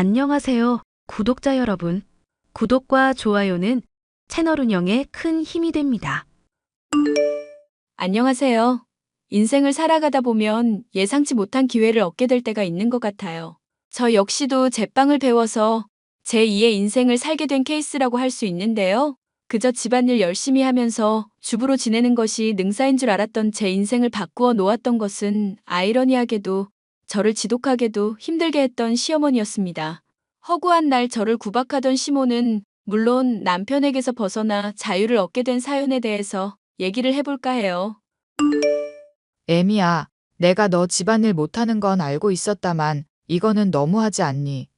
안녕하세요, 구독자 여러분. 구독과 좋아요는 채널 운영에 큰 힘이 됩니다. 안녕하세요. 인생을 살아가다 보면 예상치 못한 기회를 얻게 될 때가 있는 것 같아요. 저 역시도 제빵을 배워서 제2의 인생을 살게 된 케이스라고 할 수 있는데요. 그저 집안일 열심히 하면서 주부로 지내는 것이 능사인 줄 알았던 제 인생을 바꾸어 놓았던 것은 아이러니하게도 저를 지독하게도 힘들게 했던 시어머니였습니다. 허구한 날 저를 구박하던 시모는 물론 남편에게서 벗어나 자유를 얻게 된 사연에 대해서 얘기를 해볼까 해요. 애미야, 내가 너 집안일 못하는 건 알고 있었다만 이거는 너무하지 않니?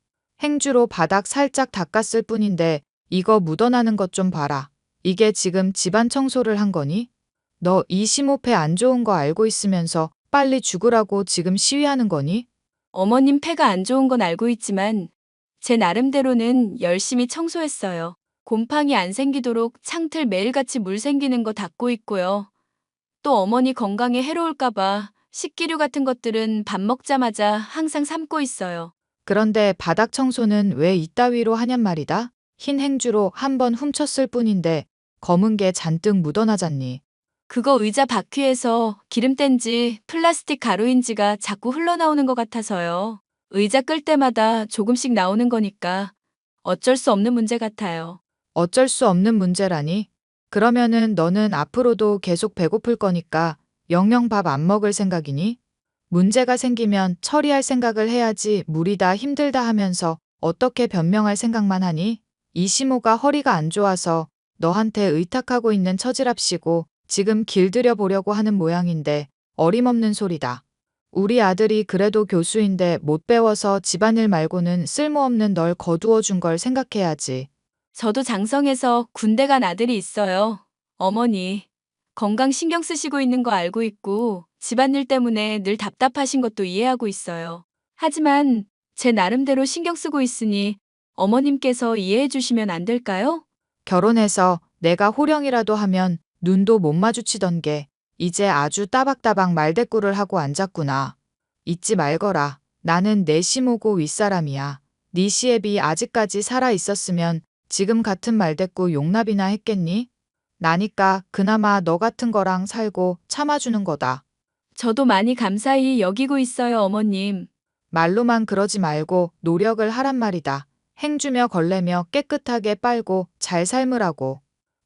행주로 바닥 살짝 닦았을 뿐인데 이거 묻어나는 것 좀 봐라. 이게 지금 집안 청소를 한 거니? 너 이 심호패 안 좋은 거 알고 있으면서 빨리 죽으라고 지금 시위하는 거니? 어머님 폐가 안 좋은 건 알고 있지만 제 나름대로는 열심히 청소했어요. 곰팡이 안 생기도록 창틀 매일같이 물 생기는 거 닦고 있고요. 또 어머니 건강에 해로울까봐 식기류 같은 것들은 밥 먹자마자 항상 삶고 있어요. 그런데 바닥 청소는 왜 이따위로 하냔 말이다? 흰 행주로 한 번 훔쳤을 뿐인데 검은 게 잔뜩 묻어나잖니. 그거 의자 바퀴에서 기름 뗀지 플라스틱 가루인지가 자꾸 흘러나오는 것 같아서요. 의자 끌 때마다 조금씩 나오는 거니까 어쩔 수 없는 문제 같아요. 어쩔 수 없는 문제라니? 그러면은 너는 앞으로도 계속 배고플 거니까 영영 밥 안 먹을 생각이니? 문제가 생기면 처리할 생각을 해야지 무리다 힘들다 하면서 어떻게 변명할 생각만 하니? 이시모가 허리가 안 좋아서 너한테 의탁하고 있는 처지랍시고 지금 길들여 보려고 하는 모양인데 어림없는 소리다. 우리 아들이 그래도 교수인데 못 배워서 집안일 말고는 쓸모없는 널 거두어 준 걸 생각해야지. 저도 장성에서 군대 간 아들이 있어요. 어머니, 건강 신경 쓰시고 있는 거 알고 있고, 집안일 때문에 늘 답답하신 것도 이해하고 있어요. 하지만 제 나름대로 신경 쓰고 있으니 어머님께서 이해해 주시면 안 될까요? 결혼해서 내가 호령이라도 하면 눈도 못 마주치던 게 이제 아주 따박따박 말대꾸를 하고 앉았구나. 잊지 말거라. 나는 내 시모고 윗사람이야. 네 시애비 아직까지 살아 있었으면 지금 같은 말대꾸 용납이나 했겠니? 나니까 그나마 너 같은 거랑 살고 참아주는 거다. 저도 많이 감사히 여기고 있어요, 어머님. 말로만 그러지 말고 노력을 하란 말이다. 행주며 걸레며 깨끗하게 빨고 잘 삶으라고.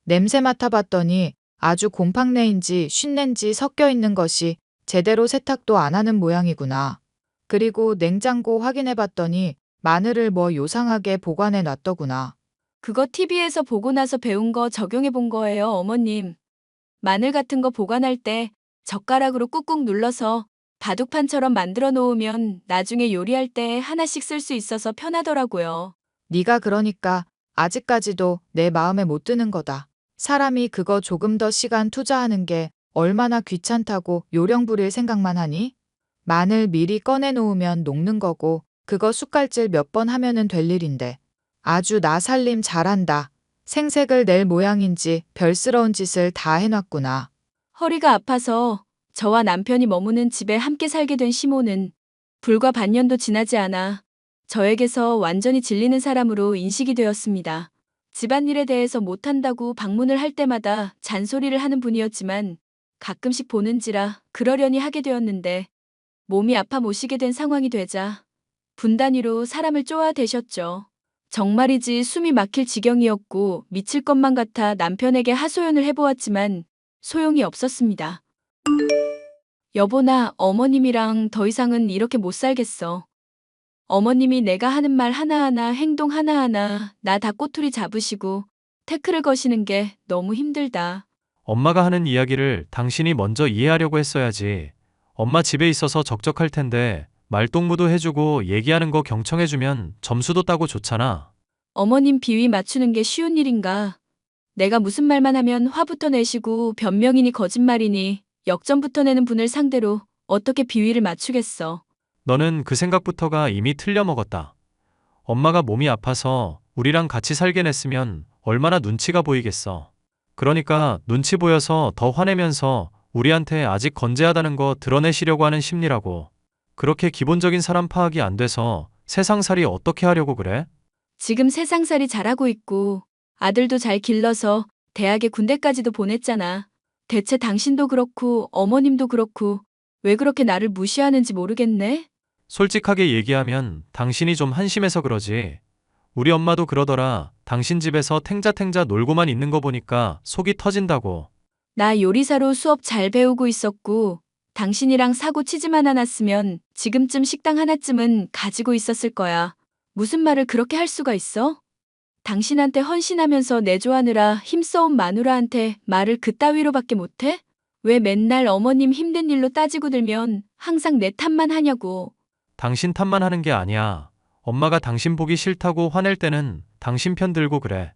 냄새 맡아봤더니 아주 곰팡내인지 쉰내인지 섞여 있는 것이 제대로 세탁도 안 하는 모양이구나. 그리고 냉장고 확인해 봤더니 마늘을 뭐 요상하게 보관해 놨더구나. 그거 TV에서 보고 나서 배운 거 적용해 본 거예요, 어머님. 마늘 같은 거 보관할 때 젓가락으로 꾹꾹 눌러서 바둑판처럼 만들어 놓으면 나중에 요리할 때 하나씩 쓸 수 있어서 편하더라고요. 네가 그러니까 아직까지도 내 마음에 못 드는 거다. 사람이 그거 조금 더 시간 투자하는 게 얼마나 귀찮다고 요령 부릴 생각만 하니? 마늘 미리 꺼내 놓으면 녹는 거고 그거 숟갈질 몇 번 하면은 될 일인데. 아주 나 살림 잘한다. 생색을 낼 모양인지 별스러운 짓을 다 해놨구나. 허리가 아파서 저와 남편이 머무는 집에 함께 살게 된 시모는 불과 반년도 지나지 않아 저에게서 완전히 질리는 사람으로 인식이 되었습니다. 집안일에 대해서 못한다고 방문을 할 때마다 잔소리를 하는 분이었지만 가끔씩 보는지라 그러려니 하게 되었는데 몸이 아파 모시게 된 상황이 되자 분단위로 사람을 쪼아대셨죠. 정말이지 숨이 막힐 지경이었고 미칠 것만 같아 남편에게 하소연을 해보았지만 소용이 없었습니다. 여보나 어머님이랑 더 이상은 이렇게 못 살겠어. 어머님이 내가 하는 말 하나하나 행동 하나하나 나 다 꼬투리 잡으시고 태클을 거시는 게 너무 힘들다. 엄마가 하는 이야기를 당신이 먼저 이해하려고 했어야지. 엄마 집에 있어서 적적할 텐데 말동무도 해주고 얘기하는 거 경청해주면 점수도 따고 좋잖아. 어머님 비위 맞추는 게 쉬운 일인가? 내가 무슨 말만 하면 화부터 내시고 변명이니 거짓말이니 역전부터 내는 분을 상대로 어떻게 비위를 맞추겠어. 너는 그 생각부터가 이미 틀려먹었다. 엄마가 몸이 아파서 우리랑 같이 살게 냈으면 얼마나 눈치가 보이겠어. 그러니까 눈치 보여서 더 화내면서 우리한테 아직 건재하다는 거 드러내시려고 하는 심리라고. 그렇게 기본적인 사람 파악이 안 돼서 세상살이 어떻게 하려고 그래? 지금 세상살이 잘하고 있고 아들도 잘 길러서 대학에 군대까지도 보냈잖아. 대체 당신도 그렇고 어머님도 그렇고 왜 그렇게 나를 무시하는지 모르겠네? 솔직하게 얘기하면 당신이 좀 한심해서 그러지. 우리 엄마도 그러더라. 당신 집에서 탱자탱자 놀고만 있는 거 보니까 속이 터진다고. 나 요리사로 수업 잘 배우고 있었고 당신이랑 사고 치지만 않았으면 지금쯤 식당 하나쯤은 가지고 있었을 거야. 무슨 말을 그렇게 할 수가 있어? 당신한테 헌신하면서 내조하느라 힘써온 마누라한테 말을 그따위로밖에 못해? 왜 맨날 어머님 힘든 일로 따지고 들면 항상 내 탓만 하냐고. 당신 탓만 하는 게 아니야. 엄마가 당신 보기 싫다고 화낼 때는 당신 편 들고 그래.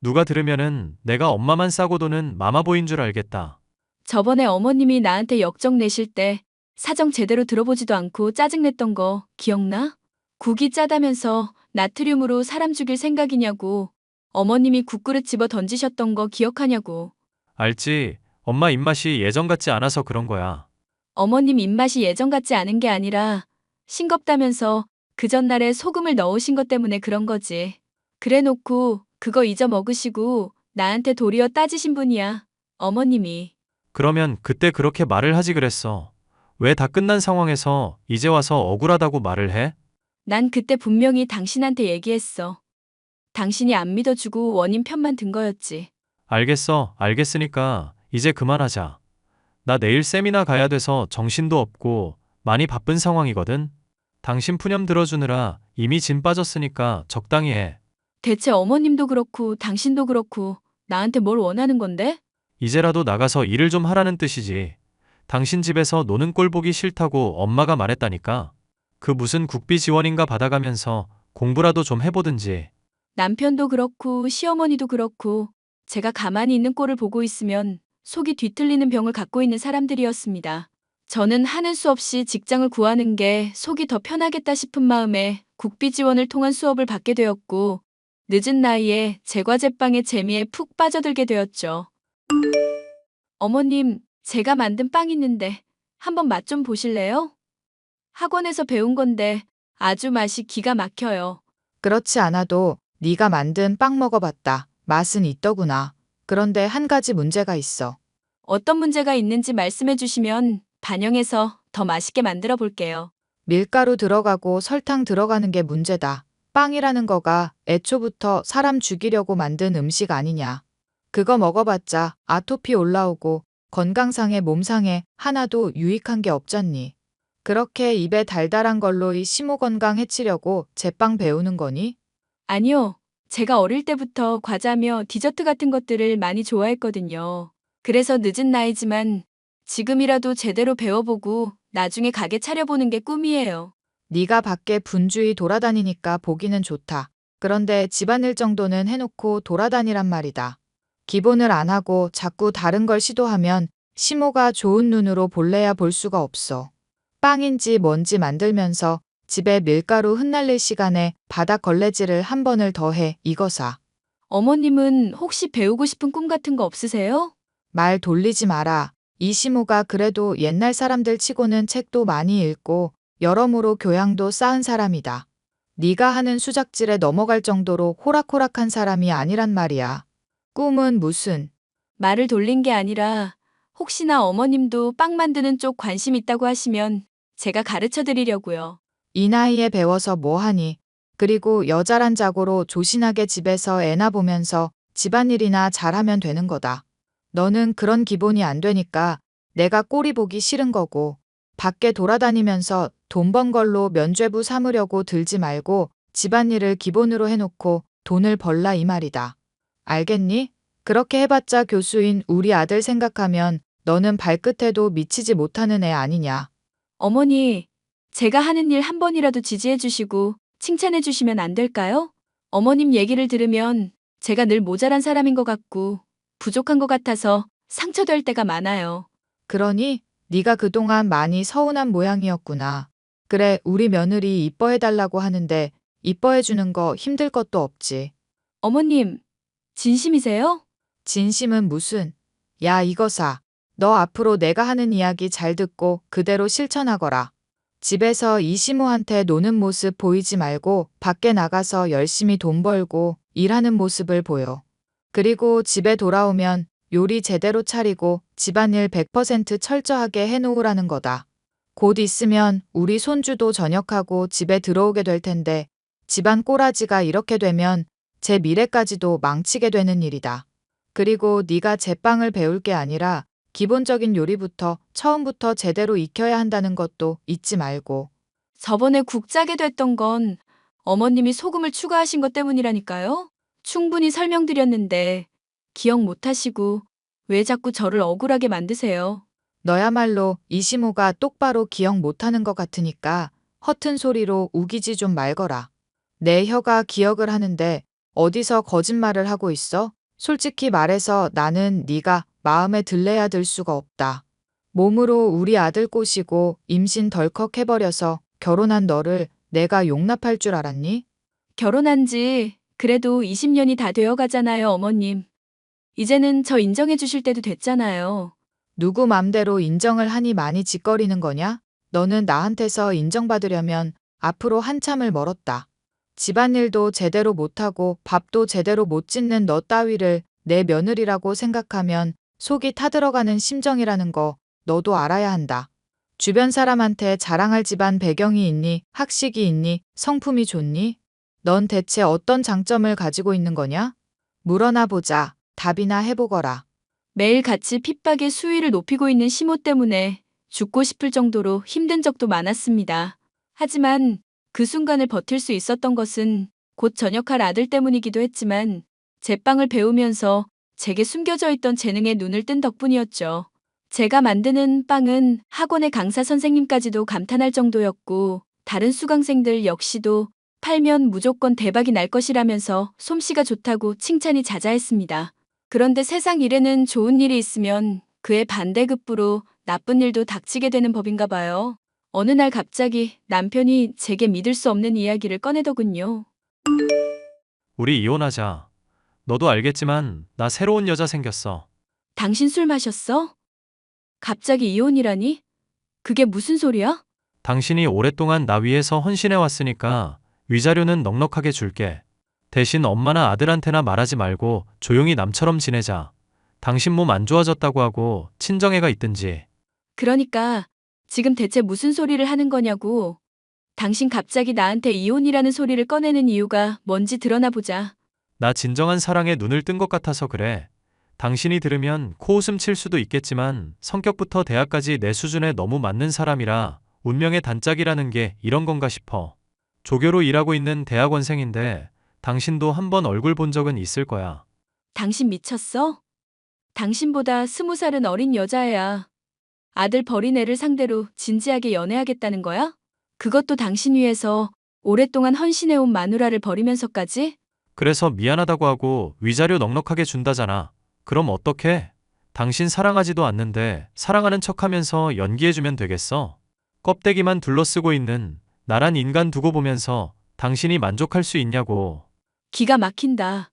누가 들으면은 내가 엄마만 싸고 도는 마마보인 줄 알겠다. 저번에 어머님이 나한테 역정 내실 때 사정 제대로 들어보지도 않고 짜증냈던 거 기억나? 국이 짜다면서 나트륨으로 사람 죽일 생각이냐고. 어머님이 국그릇 집어 던지셨던 거 기억하냐고. 알지? 엄마 입맛이 예전 같지 않아서 그런 거야. 어머님 입맛이 예전 같지 않은 게 아니라 싱겁다면서 그 전날에 소금을 넣으신 것 때문에 그런 거지. 그래 놓고 그거 잊어 먹으시고 나한테 도리어 따지신 분이야. 어머님이. 그러면 그때 그렇게 말을 하지 그랬어. 왜 다 끝난 상황에서 이제 와서 억울하다고 말을 해? 난 그때 분명히 당신한테 얘기했어. 당신이 안 믿어주고 원인 편만 든 거였지. 알겠어. 알겠으니까 이제 그만하자. 나 내일 세미나 가야 돼서 정신도 없고 많이 바쁜 상황이거든. 당신 푸념 들어주느라 이미 진 빠졌으니까 적당히 해. 대체 어머님도 그렇고 당신도 그렇고 나한테 뭘 원하는 건데? 이제라도 나가서 일을 좀 하라는 뜻이지. 당신 집에서 노는 꼴 보기 싫다고 엄마가 말했다니까. 그 무슨 국비 지원인가 받아가면서 공부라도 좀 해보든지. 남편도 그렇고 시어머니도 그렇고 제가 가만히 있는 꼴을 보고 있으면 속이 뒤틀리는 병을 갖고 있는 사람들이었습니다. 저는 하는 수 없이 직장을 구하는 게 속이 더 편하겠다 싶은 마음에 국비 지원을 통한 수업을 받게 되었고 늦은 나이에 제과제빵의 재미에 푹 빠져들게 되었죠. 어머님, 제가 만든 빵 있는데 한번 맛 좀 보실래요? 학원에서 배운 건데 아주 맛이 기가 막혀요. 그렇지 않아도 네가 만든 빵 먹어봤다. 맛은 있더구나. 그런데 한 가지 문제가 있어. 어떤 문제가 있는지 말씀해 주시면 반영해서 더 맛있게 만들어 볼게요. 밀가루 들어가고 설탕 들어가는 게 문제다. 빵이라는 거가 애초부터 사람 죽이려고 만든 음식 아니냐. 그거 먹어봤자 아토피 올라오고 건강상에 몸상에 하나도 유익한 게 없잖니. 그렇게 입에 달달한 걸로 이 심호 건강 해치려고 제빵 배우는 거니? 아니요. 제가 어릴 때부터 과자며 디저트 같은 것들을 많이 좋아했거든요. 그래서 늦은 나이지만 지금이라도 제대로 배워보고 나중에 가게 차려보는 게 꿈이에요. 네가 밖에 분주히 돌아다니니까 보기는 좋다. 그런데 집안일 정도는 해놓고 돌아다니란 말이다. 기본을 안 하고 자꾸 다른 걸 시도하면 심호가 좋은 눈으로 볼래야 볼 수가 없어. 빵인지 뭔지 만들면서 집에 밀가루 흩날릴 시간에 바닥 걸레질을 한 번을 더 해 이거사. 어머님은 혹시 배우고 싶은 꿈 같은 거 없으세요? 말 돌리지 마라. 이 시모가 그래도 옛날 사람들 치고는 책도 많이 읽고 여러모로 교양도 쌓은 사람이다. 네가 하는 수작질에 넘어갈 정도로 호락호락한 사람이 아니란 말이야. 꿈은 무슨 말을 돌린 게 아니라 혹시나 어머님도 빵 만드는 쪽 관심 있다고 하시면 제가 가르쳐 드리려고요. 이 나이에 배워서 뭐하니? 그리고 여자란 자고로 조신하게 집에서 애나 보면서 집안일이나 잘하면 되는 거다. 너는 그런 기본이 안 되니까 내가 꼴이 보기 싫은 거고 밖에 돌아다니면서 돈 번 걸로 면죄부 삼으려고 들지 말고 집안일을 기본으로 해놓고 돈을 벌라 이 말이다. 알겠니? 그렇게 해봤자 교수인 우리 아들 생각하면 너는 발끝에도 미치지 못하는 애 아니냐. 어머니, 제가 하는 일 한 번이라도 지지해 주시고 칭찬해 주시면 안 될까요? 어머님 얘기를 들으면 제가 늘 모자란 사람인 것 같고 부족한 것 같아서 상처될 때가 많아요. 그러니 네가 그동안 많이 서운한 모양이었구나. 그래, 우리 며느리 이뻐해달라고 하는데 이뻐해주는 거 힘들 것도 없지. 어머님, 진심이세요? 진심은 무슨? 야, 이거 사. 너 앞으로 내가 하는 이야기 잘 듣고 그대로 실천하거라. 집에서 이시모한테 노는 모습 보이지 말고 밖에 나가서 열심히 돈 벌고 일하는 모습을 보여. 그리고 집에 돌아오면 요리 제대로 차리고 집안일 100% 철저하게 해놓으라는 거다. 곧 있으면 우리 손주도 전역하고 집에 들어오게 될 텐데 집안 꼬라지가 이렇게 되면 제 미래까지도 망치게 되는 일이다. 그리고 네가 제빵을 배울 게 아니라 기본적인 요리부터 처음부터 제대로 익혀야 한다는 것도 잊지 말고. 저번에 국 짜게 됐던 건 어머님이 소금을 추가하신 것 때문이라니까요. 충분히 설명드렸는데 기억 못 하시고 왜 자꾸 저를 억울하게 만드세요? 너야말로 이시모가 똑바로 기억 못하는 것 같으니까 허튼 소리로 우기지 좀 말거라. 내 혀가 기억을 하는데 어디서 거짓말을 하고 있어? 솔직히 말해서 나는 네가 마음에 들래야 들 수가 없다. 몸으로 우리 아들 꼬시고 임신 덜컥 해버려서 결혼한 너를 내가 용납할 줄 알았니? 결혼한 지 그래도 20년이 다 되어 가잖아요, 어머님. 이제는 저 인정해 주실 때도 됐잖아요. 누구 맘대로 인정을 하니 많이 짓거리는 거냐? 너는 나한테서 인정받으려면 앞으로 한참을 멀었다. 집안일도 제대로 못하고 밥도 제대로 못 짓는 너 따위를 내 며느리라고 생각하면 속이 타들어가는 심정이라는 거 너도 알아야 한다. 주변 사람한테 자랑할 집안 배경이 있니? 학식이 있니? 성품이 좋니? 넌 대체 어떤 장점을 가지고 있는 거냐? 물어나 보자. 답이나 해보거라. 매일 같이 핍박의 수위를 높이고 있는 시모 때문에 죽고 싶을 정도로 힘든 적도 많았습니다. 하지만 그 순간을 버틸 수 있었던 것은 곧 전역할 아들 때문이기도 했지만 제빵을 배우면서 제게 숨겨져 있던 재능에 눈을 뜬 덕분이었죠. 제가 만드는 빵은 학원의 강사 선생님까지도 감탄할 정도였고 다른 수강생들 역시도 팔면 무조건 대박이 날 것이라면서 솜씨가 좋다고 칭찬이 자자했습니다. 그런데 세상 일에는 좋은 일이 있으면 그의 반대급부로 나쁜 일도 닥치게 되는 법인가 봐요. 어느 날 갑자기 남편이 제게 믿을 수 없는 이야기를 꺼내더군요. 우리 이혼하자. 너도 알겠지만 나 새로운 여자 생겼어. 당신 술 마셨어? 갑자기 이혼이라니? 그게 무슨 소리야? 당신이 오랫동안 나 위해서 헌신해 왔으니까 위자료는 넉넉하게 줄게. 대신 엄마나 아들한테나 말하지 말고 조용히 남처럼 지내자. 당신 몸 안 좋아졌다고 하고 친정애가 있든지. 그러니까 지금 대체 무슨 소리를 하는 거냐고. 당신 갑자기 나한테 이혼이라는 소리를 꺼내는 이유가 뭔지 드러나 보자. 나 진정한 사랑에 눈을 뜬 것 같아서 그래. 당신이 들으면 코웃음 칠 수도 있겠지만 성격부터 대학까지 내 수준에 너무 맞는 사람이라 운명의 단짝이라는 게 이런 건가 싶어. 조교로 일하고 있는 대학원생인데 당신도 한번 얼굴 본 적은 있을 거야. 당신 미쳤어? 당신보다 스무 살은 어린 여자애야. 아들 버린 애를 상대로 진지하게 연애하겠다는 거야? 그것도 당신 위해서 오랫동안 헌신해온 마누라를 버리면서까지? 그래서 미안하다고 하고 위자료 넉넉하게 준다잖아. 그럼 어떡해? 당신 사랑하지도 않는데 사랑하는 척하면서 연기해주면 되겠어? 껍데기만 둘러쓰고 있는 나란 인간 두고 보면서 당신이 만족할 수 있냐고. 기가 막힌다.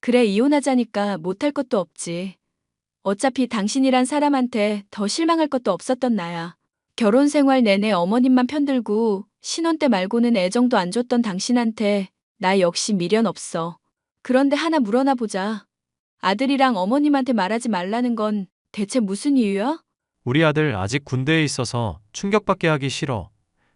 그래, 이혼하자니까 못할 것도 없지. 어차피 당신이란 사람한테 더 실망할 것도 없었던 나야. 결혼 생활 내내 어머님만 편들고 신혼 때 말고는 애정도 안 줬던 당신한테 나 역시 미련 없어. 그런데 하나 물어나 보자. 아들이랑 어머님한테 말하지 말라는 건 대체 무슨 이유야? 우리 아들 아직 군대에 있어서 충격받게 하기 싫어.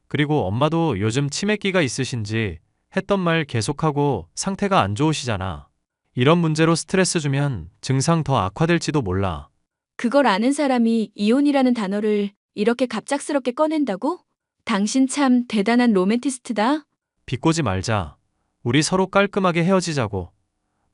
그리고 엄마도 요즘 치매기가 있으신지 했던 말 계속하고 상태가 안 좋으시잖아. 이런 문제로 스트레스 주면 증상 더 악화될지도 몰라. 그걸 아는 사람이 이혼이라는 단어를 이렇게 갑작스럽게 꺼낸다고? 당신 참 대단한 로맨티스트다. 비꼬지 말자. 우리 서로 깔끔하게 헤어지자고.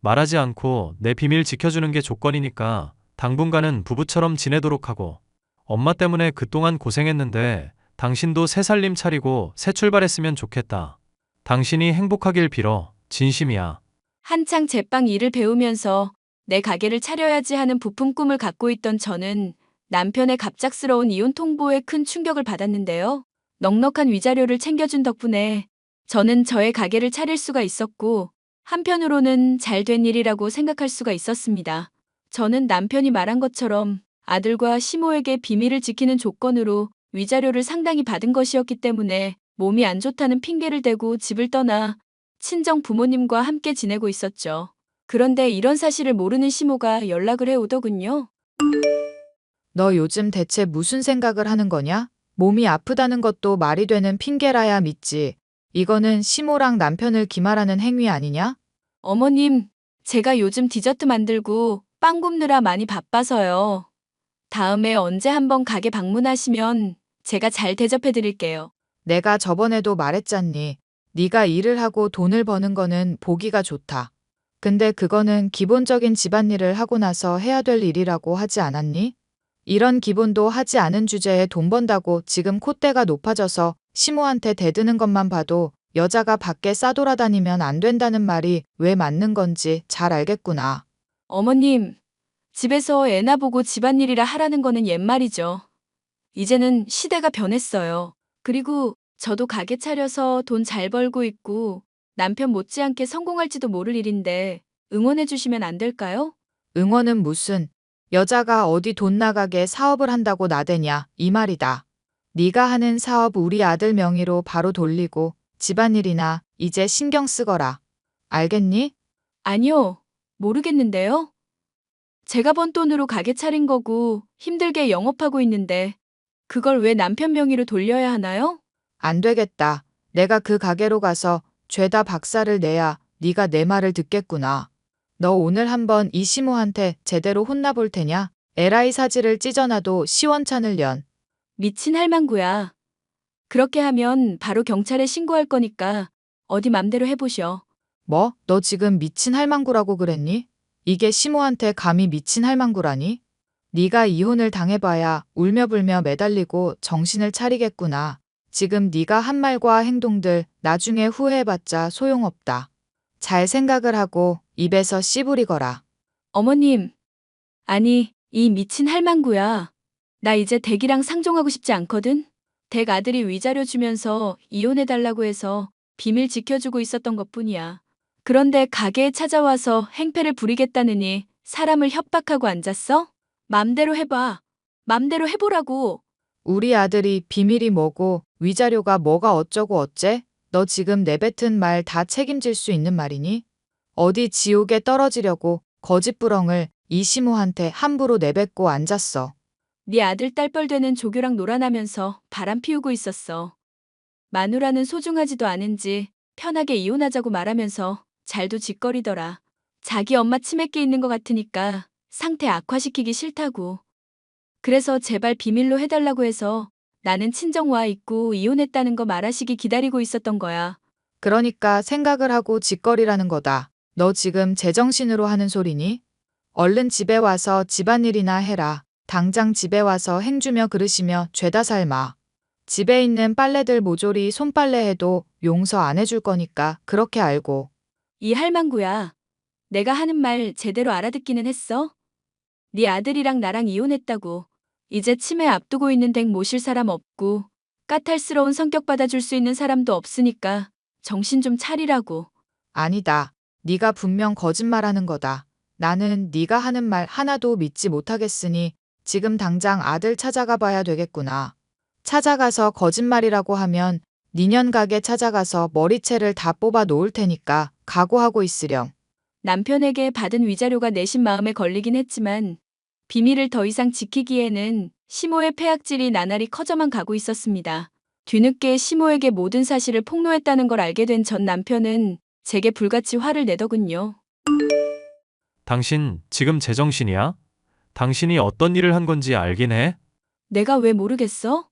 말하지 않고 내 비밀 지켜주는 게 조건이니까 당분간은 부부처럼 지내도록 하고. 엄마 때문에 그동안 고생했는데 당신도 새 살림 차리고 새 출발했으면 좋겠다. 당신이 행복하길 빌어. 진심이야. 한창 제빵 일을 배우면서 내 가게를 차려야지 하는 부품 꿈을 갖고 있던 저는 남편의 갑작스러운 이혼 통보에 큰 충격을 받았는데요. 넉넉한 위자료를 챙겨준 덕분에 저는 저의 가게를 차릴 수가 있었고 한편으로는 잘 된 일이라고 생각할 수가 있었습니다. 저는 남편이 말한 것처럼 아들과 시모에게 비밀을 지키는 조건으로 위자료를 상당히 받은 것이었기 때문에 몸이 안 좋다는 핑계를 대고 집을 떠나 친정 부모님과 함께 지내고 있었죠. 그런데 이런 사실을 모르는 시모가 연락을 해 오더군요. 너 요즘 대체 무슨 생각을 하는 거냐? 몸이 아프다는 것도 말이 되는 핑계라야 믿지. 이거는 시모랑 남편을 기말하는 행위 아니냐? 어머님, 제가 요즘 디저트 만들고 빵 굽느라 많이 바빠서요. 다음에 언제 한번 가게 방문하시면 제가 잘 대접해 드릴게요. 내가 저번에도 말했잖니. 네가 일을 하고 돈을 버는 거는 보기가 좋다. 근데 그거는 기본적인 집안일을 하고 나서 해야 될 일이라고 하지 않았니? 이런 기본도 하지 않은 주제에 돈 번다고 지금 콧대가 높아져서 시모한테 대드는 것만 봐도 여자가 밖에 싸돌아다니면 안 된다는 말이 왜 맞는 건지 잘 알겠구나. 어머님, 집에서 애나 보고 집안일이라 하라는 거는 옛말이죠. 이제는 시대가 변했어요. 그리고 저도 가게 차려서 돈 잘 벌고 있고 남편 못지않게 성공할지도 모를 일인데 응원해 주시면 안 될까요? 응원은 무슨 여자가 어디 돈 나가게 사업을 한다고 나대냐 이 말이다. 네가 하는 사업 우리 아들 명의로 바로 돌리고 집안일이나 이제 신경 쓰거라. 알겠니? 아니요, 모르겠는데요. 제가 번 돈으로 가게 차린 거고 힘들게 영업하고 있는데 그걸 왜 남편 명의로 돌려야 하나요? 안 되겠다. 내가 그 가게로 가서 죄다 박살을 내야 네가 내 말을 듣겠구나. 너 오늘 한번 이 시모한테 제대로 혼나볼 테냐? 에라이 사지를 찢어놔도 시원찮을 련. 미친 할망구야. 그렇게 하면 바로 경찰에 신고할 거니까 어디 맘대로 해보셔. 뭐? 너 지금 미친 할망구라고 그랬니? 이게 시모한테 감히 미친 할망구라니? 네가 이혼을 당해봐야 울며불며 매달리고 정신을 차리겠구나. 지금 네가 한 말과 행동들 나중에 후회해봤자 소용없다. 잘 생각을 하고 입에서 씨부리거라. 어머님. 아니, 이 미친 할망구야. 나 이제 댁이랑 상종하고 싶지 않거든? 댁 아들이 위자료 주면서 이혼해달라고 해서 비밀 지켜주고 있었던 것 뿐이야. 그런데 가게에 찾아와서 행패를 부리겠다느니 사람을 협박하고 앉았어? 맘대로 해봐. 맘대로 해보라고. 우리 아들이 비밀이 뭐고 위자료가 뭐가 어쩌고 어째? 너 지금 내뱉은 말 다 책임질 수 있는 말이니? 어디 지옥에 떨어지려고 거짓부렁을 이시모한테 함부로 내뱉고 앉았어. 네 아들 딸뻘 되는 조교랑 놀아나면서 바람 피우고 있었어. 마누라는 소중하지도 않은지 편하게 이혼하자고 말하면서 잘도 짓거리더라. 자기 엄마 치맥기 있는 것 같으니까 상태 악화시키기 싫다고. 그래서 제발 비밀로 해달라고 해서 나는 친정 와 있고 이혼했다는 거 말하시기 기다리고 있었던 거야. 그러니까 생각을 하고 짓거리라는 거다. 너 지금 제정신으로 하는 소리니? 얼른 집에 와서 집안일이나 해라. 당장 집에 와서 행주며 그릇이며 죄다 삶아. 집에 있는 빨래들 모조리 손빨래 해도 용서 안 해줄 거니까 그렇게 알고. 이 할망구야. 내가 하는 말 제대로 알아듣기는 했어? 네 아들이랑 나랑 이혼했다고. 이제 치매 앞두고 있는 댁 모실 사람 없고 까탈스러운 성격 받아줄 수 있는 사람도 없으니까 정신 좀 차리라고. 아니다. 네가 분명 거짓말하는 거다. 나는 네가 하는 말 하나도 믿지 못하겠으니 지금 당장 아들 찾아가 봐야 되겠구나. 찾아가서 거짓말이라고 하면 니년 가게 찾아가서 머리채를 다 뽑아 놓을 테니까 각오하고 있으렴. 남편에게 받은 위자료가 내심 마음에 걸리긴 했지만 비밀을 더 이상 지키기에는 시모의 폐악질이 나날이 커져만 가고 있었습니다. 뒤늦게 시모에게 모든 사실을 폭로했다는 걸 알게 된 전 남편은 제게 불같이 화를 내더군요. 당신 지금 제정신이야? 당신이 어떤 일을 한 건지 알긴 해? 내가 왜 모르겠어?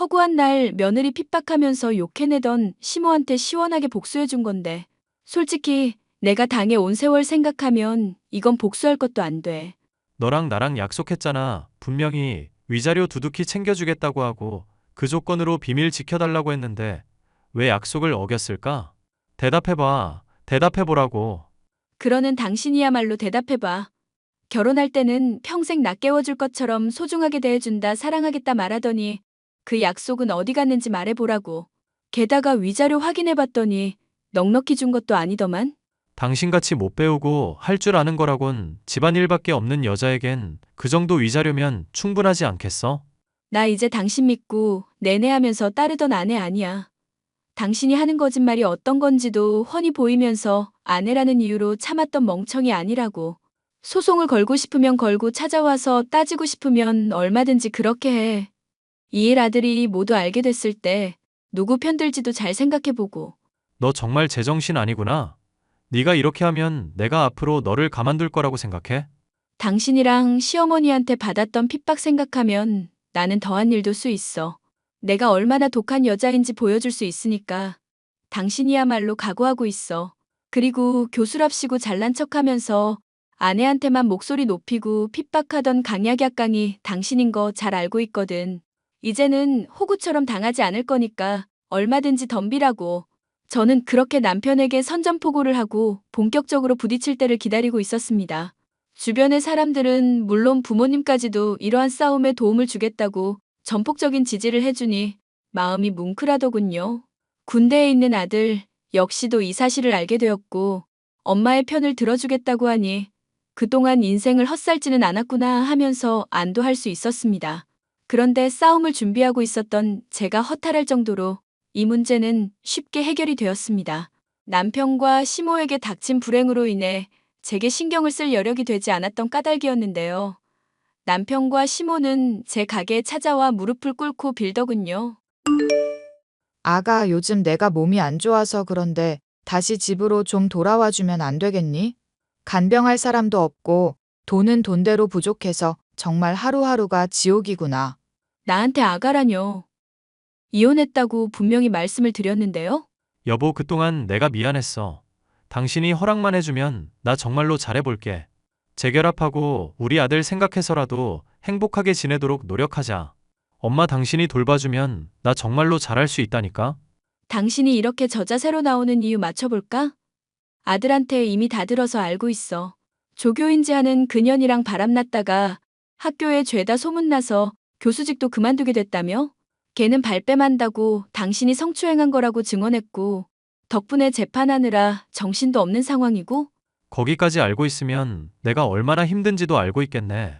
허구한 날 며느리 핍박하면서 욕해내던 시모한테 시원하게 복수해준 건데. 솔직히 내가 당해 온 세월 생각하면 이건 복수할 것도 안 돼. 너랑 나랑 약속했잖아. 분명히 위자료 두둑히 챙겨주겠다고 하고 그 조건으로 비밀 지켜달라고 했는데 왜 약속을 어겼을까? 대답해봐. 대답해보라고. 그러는 당신이야말로 대답해봐. 결혼할 때는 평생 나 깨워줄 것처럼 소중하게 대해준다, 사랑하겠다 말하더니 그 약속은 어디 갔는지 말해보라고. 게다가 위자료 확인해봤더니 넉넉히 준 것도 아니더만. 당신같이 못 배우고 할 줄 아는 거라곤 집안일밖에 없는 여자에겐 그 정도 위자료면 충분하지 않겠어? 나 이제 당신 믿고 내내 하면서 따르던 아내 아니야. 당신이 하는 거짓말이 어떤 건지도 훤히 보이면서 아내라는 이유로 참았던 멍청이 아니라고. 소송을 걸고 싶으면 걸고 찾아와서 따지고 싶으면 얼마든지 그렇게 해. 이 일 아들이 모두 알게 됐을 때 누구 편들지도 잘 생각해보고. 너 정말 제정신 아니구나. 네가 이렇게 하면 내가 앞으로 너를 가만둘 거라고 생각해? 당신이랑 시어머니한테 받았던 핍박 생각하면 나는 더한 일도 수 있어. 내가 얼마나 독한 여자인지 보여줄 수 있으니까. 당신이야말로 각오하고 있어. 그리고 교수랍시고 잘난 척 하면서 아내한테만 목소리 높이고 핍박하던 강약약강이 당신인 거 잘 알고 있거든. 이제는 호구처럼 당하지 않을 거니까 얼마든지 덤비라고. 저는 그렇게 남편에게 선전포고를 하고 본격적으로 부딪힐 때를 기다리고 있었습니다. 주변의 사람들은 물론 부모님까지도 이러한 싸움에 도움을 주겠다고 전폭적인 지지를 해주니 마음이 뭉클하더군요. 군대에 있는 아들 역시도 이 사실을 알게 되었고 엄마의 편을 들어주겠다고 하니 그동안 인생을 헛살지는 않았구나 하면서 안도할 수 있었습니다. 그런데 싸움을 준비하고 있었던 제가 허탈할 정도로 이 문제는 쉽게 해결이 되었습니다. 남편과 시모에게 닥친 불행으로 인해 제게 신경을 쓸 여력이 되지 않았던 까닭이었는데요. 남편과 시모는 제 가게에 찾아와 무릎을 꿇고 빌더군요. 아가 요즘 내가 몸이 안 좋아서 그런데 다시 집으로 좀 돌아와 주면 안 되겠니? 간병할 사람도 없고 돈은 돈대로 부족해서 정말 하루하루가 지옥이구나. 나한테 아가라뇨. 이혼했다고 분명히 말씀을 드렸는데요. 여보, 그동안 내가 미안했어. 당신이 허락만 해주면 나 정말로 잘해볼게. 재결합하고 우리 아들 생각해서라도 행복하게 지내도록 노력하자. 엄마 당신이 돌봐주면 나 정말로 잘할 수 있다니까? 당신이 이렇게 저자세로 나오는 이유 맞춰볼까? 아들한테 이미 다 들어서 알고 있어. 조교인지 하는 그년이랑 바람났다가 학교에 죄다 소문나서 교수직도 그만두게 됐다며? 걔는 발뺌한다고 당신이 성추행한 거라고 증언했고 덕분에 재판하느라 정신도 없는 상황이고 거기까지 알고 있으면 내가 얼마나 힘든지도 알고 있겠네.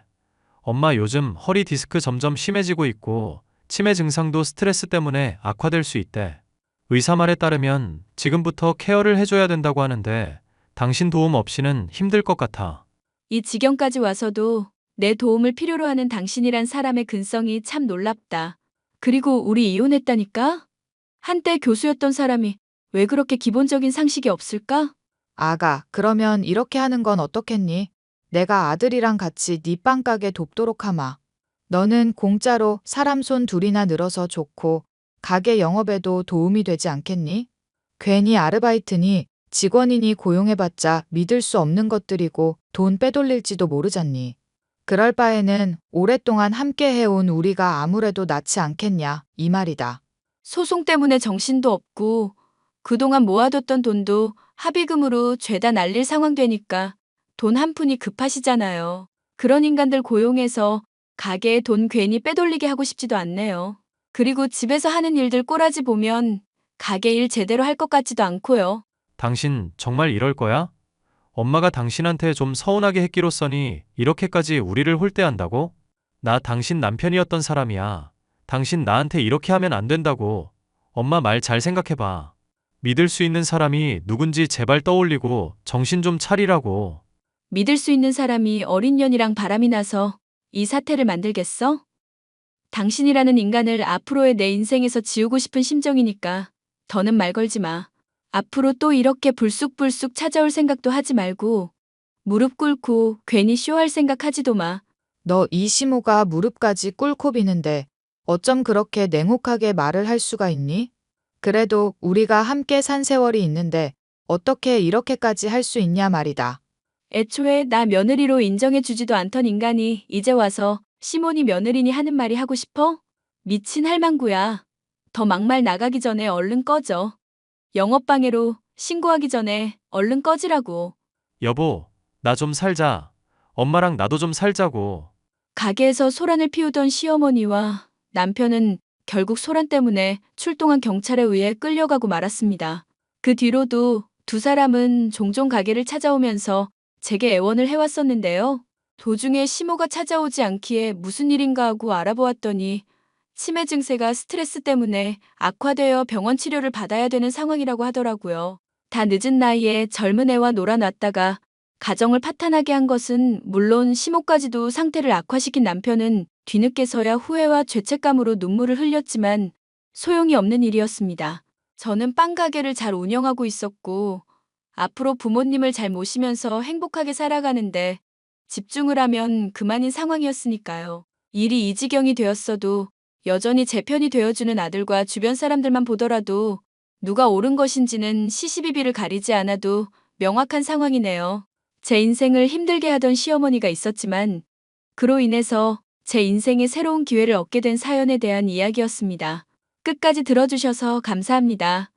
엄마 요즘 허리 디스크 점점 심해지고 있고 치매 증상도 스트레스 때문에 악화될 수 있대. 의사 말에 따르면 지금부터 케어를 해줘야 된다고 하는데 당신 도움 없이는 힘들 것 같아. 이 지경까지 와서도 내 도움을 필요로 하는 당신이란 사람의 근성이 참 놀랍다. 그리고 우리 이혼했다니까? 한때 교수였던 사람이 왜 그렇게 기본적인 상식이 없을까? 아가, 그러면 이렇게 하는 건 어떻겠니? 내가 아들이랑 같이 네 빵가게 돕도록 하마. 너는 공짜로 사람 손 둘이나 늘어서 좋고 가게 영업에도 도움이 되지 않겠니? 괜히 아르바이트니 직원이니 고용해봤자 믿을 수 없는 것들이고 돈 빼돌릴지도 모르잖니. 그럴 바에는 오랫동안 함께 해온 우리가 아무래도 낫지 않겠냐, 이 말이다. 소송 때문에 정신도 없고 그동안 모아뒀던 돈도 합의금으로 죄다 날릴 상황 되니까 돈 한 푼이 급하시잖아요. 그런 인간들 고용해서 가게에 돈 괜히 빼돌리게 하고 싶지도 않네요. 그리고 집에서 하는 일들 꼬라지 보면 가게 일 제대로 할 것 같지도 않고요. 당신 정말 이럴 거야? 엄마가 당신한테 좀 서운하게 했기로 써니 이렇게까지 우리를 홀대한다고? 나 당신 남편이었던 사람이야. 당신 나한테 이렇게 하면 안 된다고. 엄마 말 잘 생각해봐. 믿을 수 있는 사람이 누군지 제발 떠올리고 정신 좀 차리라고. 믿을 수 있는 사람이 어린 년이랑 바람이 나서 이 사태를 만들겠어? 당신이라는 인간을 앞으로의 내 인생에서 지우고 싶은 심정이니까 더는 말 걸지 마. 앞으로 또 이렇게 불쑥불쑥 찾아올 생각도 하지 말고 무릎 꿇고 괜히 쇼할 생각 하지도 마. 너 이시모가 무릎까지 꿇고 비는데 어쩜 그렇게 냉혹하게 말을 할 수가 있니? 그래도 우리가 함께 산 세월이 있는데 어떻게 이렇게까지 할 수 있냐 말이다. 애초에 나 며느리로 인정해주지도 않던 인간이 이제 와서 시몬이 며느리니 하는 말이 하고 싶어? 미친 할망구야. 더 막말 나가기 전에 얼른 꺼져. 영업방해로 신고하기 전에 얼른 꺼지라고. 여보, 나 좀 살자. 엄마랑 나도 좀 살자고. 가게에서 소란을 피우던 시어머니와 남편은 결국 소란 때문에 출동한 경찰에 의해 끌려가고 말았습니다. 그 뒤로도 두 사람은 종종 가게를 찾아오면서 제게 애원을 해왔었는데요. 도중에 시모가 찾아오지 않기에 무슨 일인가 하고 알아보았더니 치매 증세가 스트레스 때문에 악화되어 병원 치료를 받아야 되는 상황이라고 하더라고요. 다 늦은 나이에 젊은 애와 놀아놨다가 가정을 파탄하게 한 것은 물론 시모까지도 상태를 악화시킨 남편은 뒤늦게서야 후회와 죄책감으로 눈물을 흘렸지만 소용이 없는 일이었습니다. 저는 빵 가게를 잘 운영하고 있었고 앞으로 부모님을 잘 모시면서 행복하게 살아가는데 집중을 하면 그만인 상황이었으니까요. 일이 이 지경이 되었어도 여전히 제 편이 되어주는 아들과 주변 사람들만 보더라도 누가 옳은 것인지는 시시비비를 가리지 않아도 명확한 상황이네요. 제 인생을 힘들게 하던 시어머니가 있었지만 그로 인해서 제 인생에 새로운 기회를 얻게 된 사연에 대한 이야기였습니다. 끝까지 들어주셔서 감사합니다.